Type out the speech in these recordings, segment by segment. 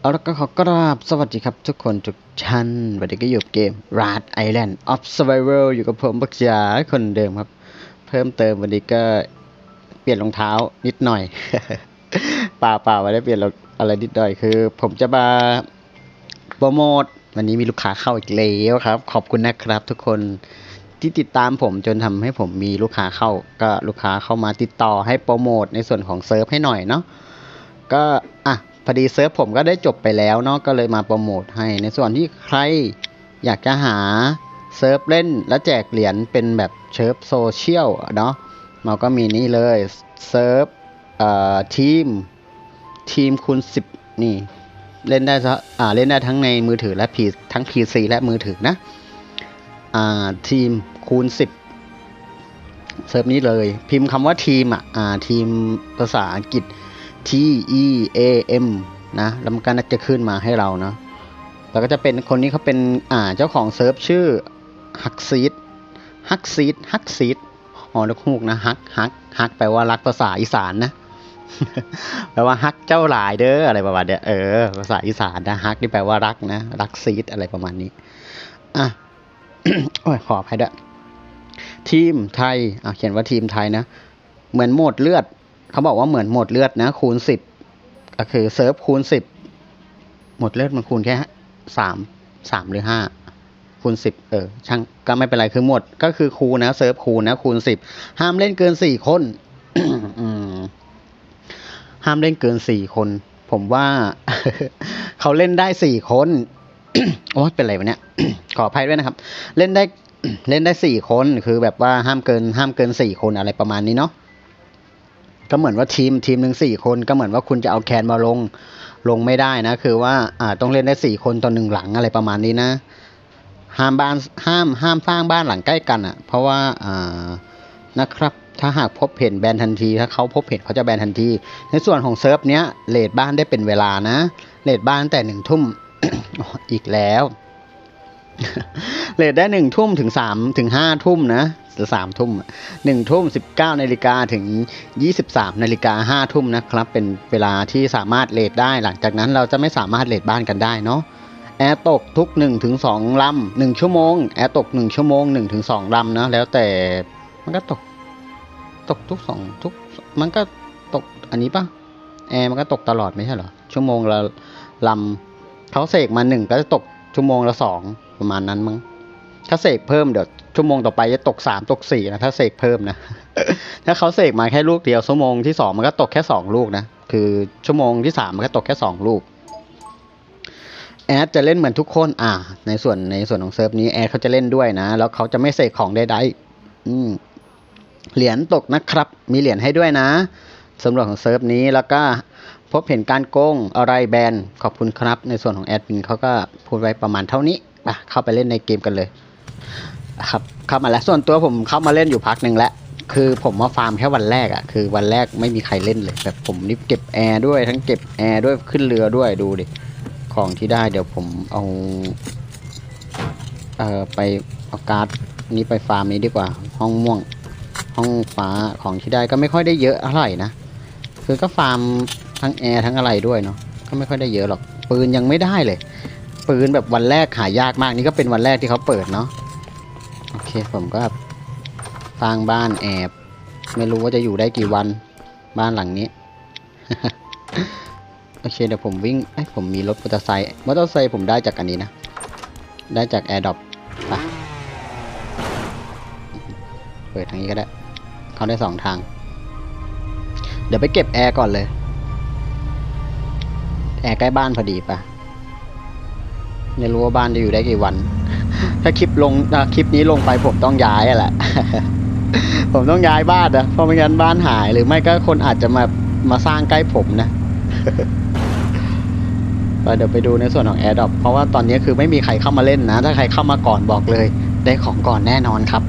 เอาละก็ขอกราบสวัสดีครับทุกคนทุกท่านวันนี้ก็อยู่กับเกม Rat Island of Survival อยู่กับผมบักจ๋าคนเดิมครับ เพิ่มเติมวันนี้ก็เปลี่ยนรองเท้านิดหน่อยเปล่าเปล่าไม่ได้เปลี่ยนรองอะไรนิดหน่อยคือ ผมจะมาโปรโมทวันนี้มีลูกค้าเข้าอีกแล้วครับ ขอบคุณนะครับทุกคนที่ติดตามผมจนทำให้ผมมีลูกค้าเข้า ก็ลูกค้าเข้ามาติดต่อให้โปรโมทในส่วนของเซิร์ฟให้หน่อยเนาะก็อะ พอดีเซิร์ฟผมก็ได้จบไปแล้วเนาะก็เลยมาโปรโมทให้ ในส่วนที่ใครอยากจะหาเซิร์ฟเล่นและแจกเหรียญเป็นแบบเชิร์ฟโซเชียลเนาะเราก็มีนี่เลยเซิร์ฟเอ่อทีมทีมคูณ10 นี่ เล่นได้ซะอ่าเล่นได้ทั้งในมือถือและพีทั้ง PC และมือถือนะอ่าทีมคูณ 10 เซิร์ฟนี้เลย พิมพ์คำว่าทีมอะอ่าทีมภาษาอังกฤษ T E A M นะแล้วมันก็น่าจะขึ้นมาให้เราเนาะแล้วก็จะเป็นคนนี้เขาเป็นอ่าเจ้าของเซิร์ฟชื่อฮักซีดฮักซีดฮักซีดอ๋อลูกฮูกนะฮักฮักฮักแปลว่ารักภาษาอีสานนะแปลว่าฮักเจ้าหลายเด้ออะไรประมาณเนี้ยเออภาษาอีสานนะฮักนี่แปลว่ารักนะรักซีดอะไรประมาณนี้อะโอ้ยขออภัยด้วยทีมไทยอะเขียนว่าทีมไทยนะ เหมือนโหมดเลือด เขาบอกว่าเหมือนหมดเลือดนะคูณสิบก็คือเซิร์ฟคูณสิบหมดเลือดมันคูณแค่สามสามหรือห้าคูณสิบเออช่างก็ไม่เป็นไรคือหมด ก็คือคูณนะเซิร์ฟคูณนะคูณสิบห้ามเล่นเกินสี่คนห้ามเล่นเกินสี่คน ผมว่า เขาเล่นได้สี่คนโอ้เป็นไรวะเนี่ยขออภัยด้วยนะครับ เล่นได้เล่นได้สี่คนคือแบบว่าห้ามเกิน ห้ามเกินสี่คนอะไรประมาณนี้เนาะ ก็เหมือนว่าทีมทีมหนึ่งสี่คนก็เหมือนว่าคุณจะเอาแคนมาลงลงไม่ได้นะ คือว่าอ่าต้องเล่นได้สี่คนต่อหนึ่งหลังอะไรประมาณนี้นะ ห้ามบ้านห้ามห้ามสร้างบ้านหลังใกล้กันอะ เพราะว่าอ่านะครับ ถ้าหากพบเห็นแบนทันที ถ้าเขาพบเห็นเขาจะแบนทันที ในส่วนของเซิร์ฟเนี้ยเลดบ้านได้เป็นเวลานะเลดบ้านตั้งแต่หนึ่งทุ่มอีกแล้ว เลทได้หนึ่งทุ่มถึงสามถึงห้าทุ่มนะหรือสามทุ่มหนึ่งทุ่มสิบเก้านาฬิกาถึงยี่สิบสามนาฬิกาห้าทุ่มนะครับ เป็นเวลาที่สามารถเลทได้ หลังจากนั้นเราจะไม่สามารถเลทบ้านกันได้เนาะแอร์ตกทุกหนึ่งถึงสองลำหนึ่งชั่วโมง แอร์ตกหนึ่งชั่วโมงหนึ่งถึงสองลำนะ แล้วแต่มันก็ตก ตกทุกสองทุก มันก็ตกอันนี้ปะแอร์มันก็ตกตลอดไม่ใช่เหรอ ชั่วโมงละลำเขาเสกมาหนึ่งก็จะตกชั่วโมงละสอง ประมาณนั้นมั้งถ้าเสกเพิ่มเดี๋ยวชั่วโมงต่อไปจะตกสามตกสี่นะถ้าเสกเพิ่มนะ ถ้าเขาเสกมาแค่ลูกเดียวชั่วโมงที่สองมันก็ตกแค่สองลูกนะ คือชั่วโมงที่สามมันก็ตกแค่สองลูกแอดจะเล่นเหมือนทุกคน อ่า ในส่วนในส่วนของเซิร์ฟนี้แอดเขาจะเล่นด้วยนะ แล้วเขาจะไม่เสกของใดๆอืมเหรียญตกนะครับ มีเหรียญให้ด้วยนะสำหรับของเซิร์ฟนี้แล้วก็พบเห็นการโกงอะไรแบนขอบคุณครับ ในส่วนของแอดมินเขาก็พูดไว้ประมาณเท่านี้ อะเข้าไปเล่นในเกมกันเลยครับเข้ามาแล้วส่วนตัวผมเข้ามาเล่นอยู่พักหนึ่งแล้วคือผมมาฟาร์มแค่วันแรกอะ่ะคือวันแรกไม่มีใครเล่นเลยแบบผมนี่เก็บแอร์ด้วยทั้งเก็บแอร์ด้วยขึ้นเรือด้วยดูดิของที่ได้เดี๋ยวผมเอาเอ่อไปเอาการ์ดนี้ไปฟาร์มนี้ดีกว่า ห้องม่วง ห้องฟ้าของที่ได้ก็ไม่ค่อยได้เยอะเท่าไหร่นะคือก็ฟาร์มทั้งแอร์ทั้งอะไรด้วยเนาะก็ไม่ค่อยได้เยอะหรอกปืนยังไม่ได้เลย ปืนแบบวันแรกหายากมากนี่ก็เป็นวันแรกที่เขาเปิดเนาะโอเคผมก็สร้างบ้านแอบไม่รู้ว่าจะอยู่ได้กี่วันบ้านหลังนี้ โอเคเดี๋ยวผมวิ่งเอ้ผมมีรถมอเตอร์ไซค์มอเตอร์ไซค์ผมได้จากอันนี้นะ ได้จากแอร์ดรอปไปเปิดทางนี้ก็ได้ เขาได้สองทาง เดี๋ยวไปเก็บแอร์ก่อนเลย แอร์ใกล้บ้านพอดีปะ ไม่รู้ว่าบ้านจะอยู่ได้กี่วัน ถ้าคลิปลงถ้าคลิปนี้ลงไปผมต้องย้ายอะแหละ ผมต้องย้ายบ้านนะเพราะไม่งั้นบ้านหายหรือไม่ก็คนอาจจะมามาสร้างใกล้ผมนะไปเดี๋ยวไปดูในส่วนของ a อ r d r o p เพราะว่าตอนนี้คือไม่มีใครเข้ามาเล่นนะ ถ้าใครเข้ามาก่อนบอกเลย ได้ของก่อนแน่นอนครับ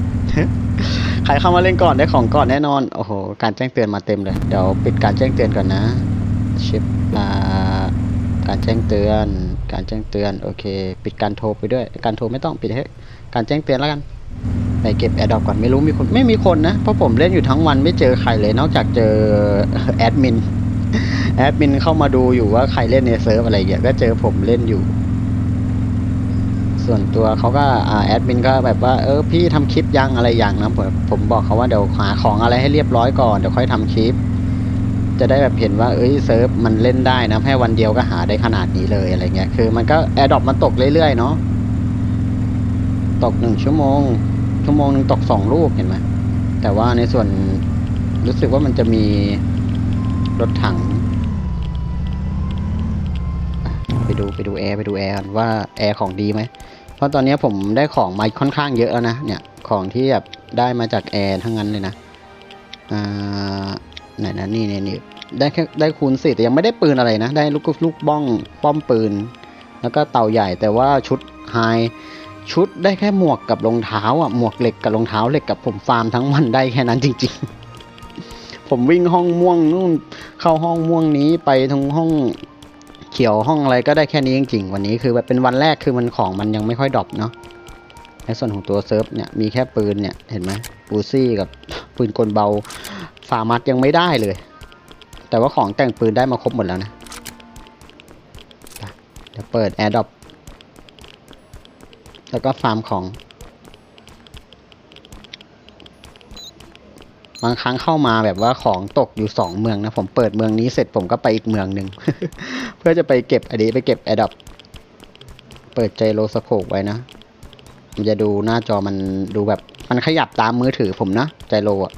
ใครเข้ามาเล่นก่อนได้ของก่อนแน่นอน โอ้โห การแจ้งเตือนมาเต็มเลย เดี๋ยวปิดการแจ้งเตือนก่อนนะชิปอ่าการแจ้งเตือน การแจ้งเตือนโอเค ปิดการโทรไปด้วย การโทรไม่ต้องปิดให้การแจ้งเตือนแล้วกันไปเก็บแอดดอปก่อนไม่รู้มีคนไม่มีคนนะเพราะผมเล่นอยู่ทั้งวันไม่เจอใครเลยนอกจากเจอแอดมินแอดมินเข้ามาดูอยู่ว่าใครเล่นในเซิร์ฟอะไรเงี้ยก็เจอผมเล่นอยู่ ส่วนตัวเขาก็อ่าแอดมินก็แบบว่าเออพี่ทำคลิปยังอะไรอย่างนะผมผมบอกเขาว่าเดี๋ยวหาของอะไรให้เรียบร้อยก่อนเดี๋ยวค่อยทำคลิป จะได้แบบเห็นว่าเอ้ยเซิร์ฟมันเล่นได้นะแค่วันเดียวก็หาได้ขนาดนี้เลยอะไรเงี้ยคือ มันก็แอร์ดรอปมันตกเรื่อยๆเนาะตกหนึ่งชั่วโมง ชั่วโมงหนึ่งตกสองลูกเห็นไหมแต่ว่าในส่วนรู้สึกว่ามันจะมีรถถัง ไปดูไปดูแอร์ไปดูแอร์กันว่าแอร์ของดีไหมเพราะตอนนี้ผมได้ของมาค่อนข้างเยอะแล้วนะเนี่ยของที่แบบได้มาจากแอร์ทั้งนั้นเลยนะอ่า ไหนนะนี่นี่นี่ได้แค่ได้คูณสี่แต่ยังไม่ได้ปืนอะไรนะ ได้ลูกลูกบ้องป้อมปืน แล้วก็เต่าใหญ่แต่ว่าชุดไฮชุดได้แค่หมวกกับรองเท้าอะหมวกเหล็กกับรองเท้าเหล็กกับผมฟาร์มทั้งวันได้แค่นั้นจริง ๆ ผมวิ่งห้องม่วงนู่นเข้าห้องม่วงนี้ไปทั้งห้องเขียวห้องอะไรก็ได้แค่นี้จริงๆวันนี้คือแบบเป็นวันแรกคือมันของมันยังไม่ค่อยดรอปเนาะในส่วนของตัวเซิร์ฟเนี่ยมีแค่ปืนเนี่ยเห็นไหมปูซี่กับปืนกลเบา ฟามัดยังไม่ได้เลย แต่ว่าของแต่งปืนได้มาครบหมดแล้วนะเดี๋ยวเปิด a อ r d r o p แล้วก็ฟาร์มของ บางครั้งเข้ามาแบบว่าของตกอยู่สองเมืองนะ ผมเปิดเมืองนี้เสร็จผมก็ไปอีกเมืองหนึ่ง เพื่อจะไปเก็บอันนี้ไปเก็บ a อ r d r o p เปิดใจโลสโคปไว้นะมันจะดูหน้าจอมันดูแบบมันขยับตามมือถือผมนะใจโลอะ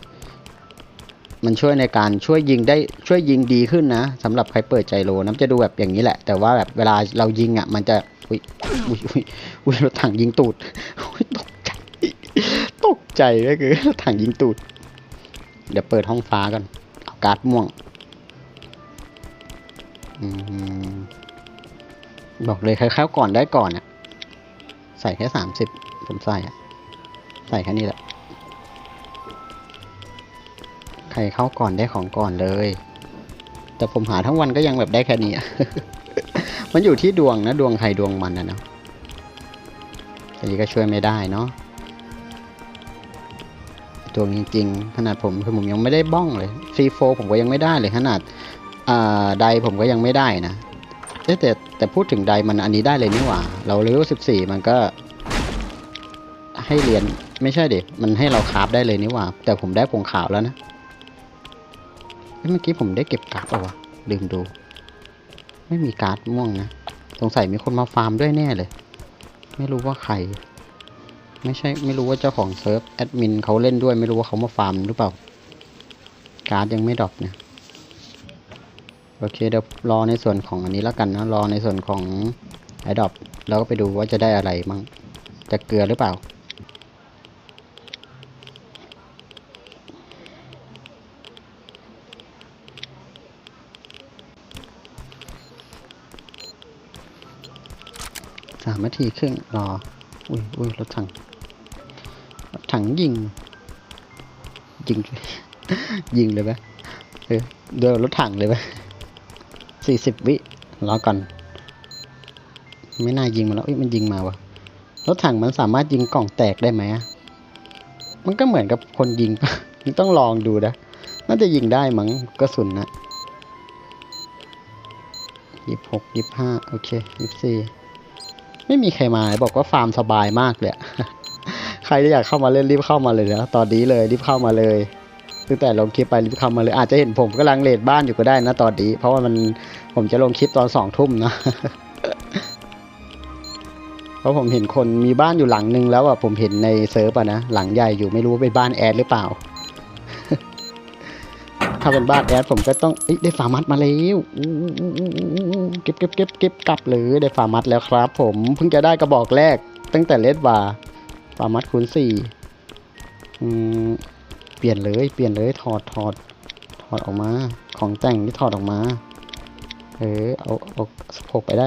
มันช่วยในการช่วยยิงได้ช่วยยิงดีขึ้นนะสำหรับใครเปิดใจโลนะมันจะดูแบบอย่างนี้แหละ แต่ว่าแบบเวลาเรายิงอะ มันจะอุ้ยอุ้ยอุ้ยอุ้ยรถถังยิงตูดตกใจตกใจก็คือรถถังยิงตูด เดี๋ยวเปิดห้องฟ้าก่อนเอาการ์ดม่วงอบอกเลยครเข้าก่อนได้ก่อนอะใส่แค่สามสิบผมใส่อะใส่แค่นี้แหละ ใครเข้าก่อนได้ของก่อนเลย แต่ผมหาทั้งวันก็ยังแบบได้แค่นี้อะมันอยู่ที่ดวงนะดวงใครดวงมันนะเนาะอันนี้ก็ช่วยไม่ได้เนาะดวงจริงๆขนาดผมคือผมยังไม่ได้บ้องเลยซีโฟผมก็ยังไม่ได้เลยขนาดอ่าไดผมก็ยังไม่ได้นะเอ๊ะแต่แต่พูดถึงไดมันอันนี้ได้เลยนี่หว่า เราเลเวลสิบสี่มันก็ ให้เรียนไม่ใช่เด็กมันให้เราคราฟได้เลยนี่หว่า แต่ผมได้ผงขาวแล้วนะ เมื่อกี้ผมได้เก็บการ์ดเปล่าวะลืมดู ไม่มีการ์ดม่วงนะ สงสัยมีคนมาฟาร์มด้วยแน่เลย ไม่รู้ว่าใคร ไม่ใช่ ไม่รู้ว่าเจ้าของเซิร์ฟแอดมินเขาเล่นด้วย ไม่รู้ว่าเขามาฟาร์มหรือเปล่า การ์ดยังไม่ดรอปนะโอเคเดี๋ยวรอในส่วนของอันนี้แล้วกันนะรอในส่วนของไอดอปแล้วก็ไปดูว่าจะได้อะไรมั่งจะเกลือหรือเปล่า สามนาทีครึ่งรอ อุ้ยอุ้ยรถถังรถถังยิง ยิง ยิงเลยไหมเออเดี๋ยวรถถังเลยไหมสี่สิบวิรอก่อน ไม่น่ายิงมาแล้วเอ้ยมันยิงมาวะรถถังมันสามารถยิงกล่องแตกได้ไหมอะมันก็เหมือนกับคนยิงมันต้องลองดูนะ น่าจะยิงได้มั้งกระสุนนะยี่สิบหกยี่สิบห้าโอเคยี่สิบสี่ ไม่มีใครมาบอกว่าฟาร์มสบายมากเลยใครที่อยากเข้ามาเล่นรีบเข้ามาเลยนะตอนนี้เลยรีบเข้ามาเลยตั้งแต่ลงคลิปไปรีบเข้ามาเลย อาจจะเห็นผมกำลังเลดบ้านอยู่ก็ได้นะตอนนี้ เพราะว่ามันผมจะลงคลิปตอนสองทุ่มนะเพราะผมเห็นคนมีบ้านอยู่หลังนึงแล้วอะผมเห็นในเซิร์ฟอะนะหลังใหญ่อยู่ไม่รู้ว่าเป็นบ้านแอดหรือเปล่า ถ้าเป็นบ้านแอดผมก็ต้องอได้ฟาร์มัดมาแล้วเก็บเก็บเก็บเก็บกลับเลยได้ฟาร์มัดแล้วครับ ผมเพิ่งจะได้กระบอกแรก ตั้งแต่เลดวาฟาร์มัดคูณสี่เปลี่ยนเลยเปลี่ยนเลยถอดถอดถอดออกมา ของแต่งที่ถอดออกมา เออเอาเอาสโคปไปได้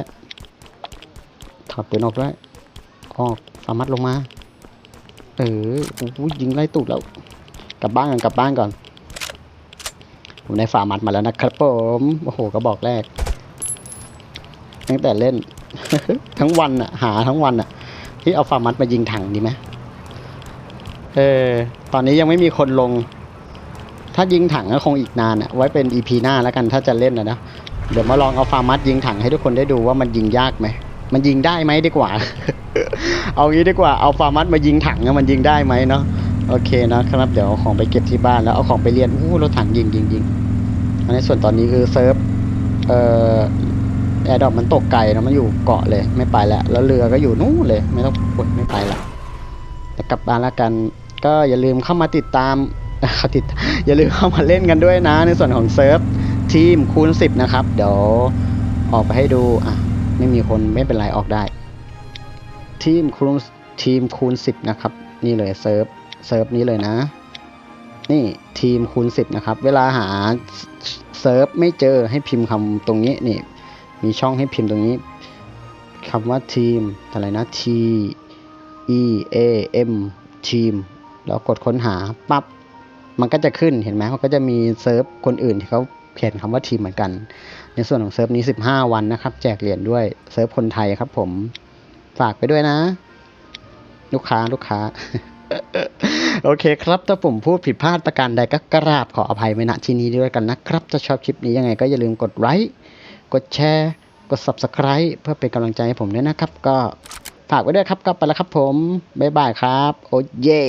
ถอดปืนออกได้ออกฟาร์มัดลงมา เออยิงไล่ตูดแล้ว กลับบ้านก่อนกลับบ้านก่อน ผมได้ฟาร์มัดมาแล้วนะครับผมโอ้โหก็บอกแรก ตั้งแต่เล่น ทั้งวันอะหาทั้งวันอะที่เอาฟาร์มัดมายิงถังดีไหมเออตอนนี้ยังไม่มีคนลง ถ้ายิงถังก็คงอีกนานอะไว้เป็นอีพีหน้าแล้วกันถ้าจะเล่นนะนะเดี๋ยวมาลองเอาฟาร์มัสยิงถังให้ทุกคนได้ดูว่ามันยิงยากไหม มันยิงได้ไหมดีกว่า เอางี้ดีกว่า เอาฟาร์มัสมายิงถังอะมันยิงได้ไหมเนาะ โอเคนะครับ เดี๋ยวเอาของไปเก็บที่บ้านแล้วเอาของไปเรียนอู้รถถังยิงยิงยิงอันนี้ส่วนตอนนี้คือเซิร์ฟเอ่อแอร์ดอปมันตกไกลนะมันอยู่เกาะเลย ไม่ไปแล้วแล้วเรือก็อยู่นู่นเลย ไม่ต้องกดไม่ไปละแต่กลับบ้านแล้วกัน ก็อย่าลืมเข้ามาติดตามเขาติดอย่าลืมเข้ามาเล่นกันด้วยนะ ในส่วนของเซิร์ฟทีมคูณ10 นะครับ เดี๋ยวออกไปให้ดูอะไม่มีคนไม่เป็นไรออกได้ ทีมคูณทีมคูณ10 นะครับ นี่เลยเซิร์ฟ เซิร์ฟนี้เลยนะ นี่ทีมคูณ10 นะครับ เวลาหาเซิร์ฟไม่เจอให้พิมพ์คำตรงนี้นี่ มีช่องให้พิมพ์ตรงนี้คำว่าทีมอะไรนะ T E A M ทีมแล้วกดค้นหาปั๊บมันก็จะขึ้นเห็นไหมมันก็จะมีเซิร์ฟคนอื่นที่เขาเขียนคำว่าทีมเหมือนกัน ในส่วนของเซิร์ฟนี้ 15 วันนะครับ แจกเหรียญด้วยเซิร์ฟคนไทยครับผมฝากไปด้วยนะ ลูกค้าลูกค้า โอเคครับ ถ้าผมพูดผิดพลาดประการใดก็กราบขออภัยไว้ณที่นี้ด้วยกันนะครับ ถ้าชอบคลิปนี้ยังไงก็อย่าลืมกดไลค์กดแชร์กด subscribe เพื่อเป็นกำลังใจให้ผมด้วยนะครับ ก็ฝากไว้ด้วยครับก็ไปแล้วครับผม บ๊ายบายครับ โอเย่